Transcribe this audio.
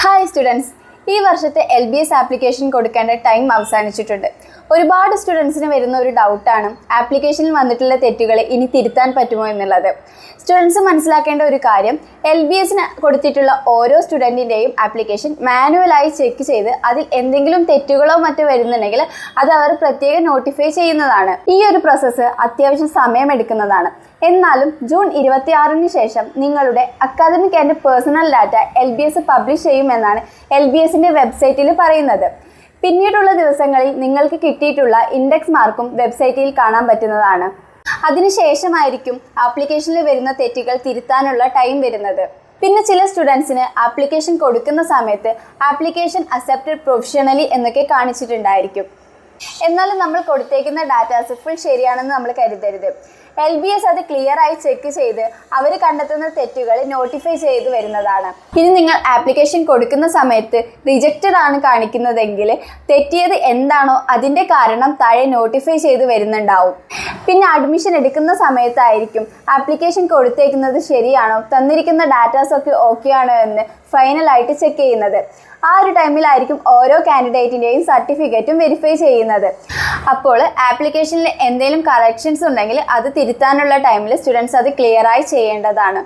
Hi students ഈ വർഷത്തെ L B S application കൊടുക്കേണ്ട ടൈം അവസാനിച്ചിട്ടുണ്ട്. ഒരുപാട് സ്റ്റുഡൻസിന് വരുന്ന ഒരു ഡൗട്ടാണ് ആപ്ലിക്കേഷനിൽ വന്നിട്ടുള്ള തെറ്റുകളെ ഇനി തിരുത്താൻ പറ്റുമോ എന്നുള്ളത്. സ്റ്റുഡൻസ് മനസ്സിലാക്കേണ്ട ഒരു കാര്യം എൽ ബി എസിന് കൊടുത്തിട്ടുള്ള ഓരോ സ്റ്റുഡന്റിന്റെയും ആപ്ലിക്കേഷൻ മാനുവലായി ചെക്ക് ചെയ്ത് അതിൽ എന്തെങ്കിലും തെറ്റുകളോ മറ്റോ വരുന്നുണ്ടെങ്കിൽ അത് അവർ പ്രത്യേകം നോട്ടിഫൈ ചെയ്യുന്നതാണ്. ഈ ഒരു പ്രോസസ്സ് അത്യാവശ്യം സമയമെടുക്കുന്നതാണ്. എന്നാലും ജൂൺ ഇരുപത്തിയാറിന് ശേഷം നിങ്ങളുടെ academic and personal data L B S publish ചെയ്യുമെന്നാണ് എൽ ബി എസിന്റെ വെബ്സൈറ്റിൽ പറയുന്നത്. പിന്നീടുള്ള ദിവസങ്ങളിൽ നിങ്ങൾക്ക് കിട്ടിയിട്ടുള്ള ഇൻഡെക്സ് മാർക്കും വെബ്സൈറ്റിൽ കാണാൻ പറ്റുന്നതാണ്. അതിനുശേഷമായിരിക്കും ആപ്ലിക്കേഷനിൽ വരുന്ന തെറ്റുകൾ തിരുത്താനുള്ള ടൈം വരുന്നത്. പിന്നെ ചില സ്റ്റുഡൻസിന് ആപ്ലിക്കേഷൻ കൊടുക്കുന്ന സമയത്ത് ആപ്ലിക്കേഷൻ അക്സെപ്റ്റഡ് പ്രൊഫഷണലി എന്നൊക്കെ കാണിച്ചിട്ടുണ്ടായിരിക്കും. എന്നാലും നമ്മൾ കൊടുത്തേക്കുന്ന ഡാറ്റാസ് ഫുൾ ശരിയാണെന്ന് നമ്മൾ കരുതരുത്. എൽ ബി എസ് അത് ക്ലിയർ ആയി ചെക്ക് ചെയ്ത് അവർ കണ്ടെത്തുന്ന തെറ്റുകൾ നോട്ടിഫൈ ചെയ്ത് വരുന്നതാണ്. ഇനി നിങ്ങൾ ആപ്ലിക്കേഷൻ കൊടുക്കുന്ന സമയത്ത് റിജക്റ്റഡ് ആണ് കാണിക്കുന്നതെങ്കിൽ തെറ്റിയത് എന്താണോ അതിന്റെ കാരണം താഴെ നോട്ടിഫൈ ചെയ്ത് വരുന്നുണ്ടാവും. പിന്നെ അഡ്മിഷൻ എടുക്കുന്ന സമയത്തായിരിക്കും ആപ്ലിക്കേഷൻ കൊടുത്തേക്കുന്നത് ശരിയാണോ തന്നിരിക്കുന്ന ഡാറ്റാസ് ഒക്കെ ഓക്കെ ആണോ എന്ന് ഫൈനലായിട്ട് ചെക്ക് ചെയ്യുന്നത്. ആ ഒരു ടൈമിലായിരിക്കും ഓരോ കാൻഡിഡേറ്റിന്റെയും സർട്ടിഫിക്കറ്റും വെരിഫൈ ചെയ്യുന്നത്. അപ്പോൾ ആപ്ലിക്കേഷനിൽ എന്തെങ്കിലും കറക്ഷൻസ് ഉണ്ടെങ്കിൽ അത് തിരുത്താനുള്ള ടൈമിൽ സ്റ്റുഡൻസ് അത് ക്ലിയറായി ചെയ്യേണ്ടതാണ്.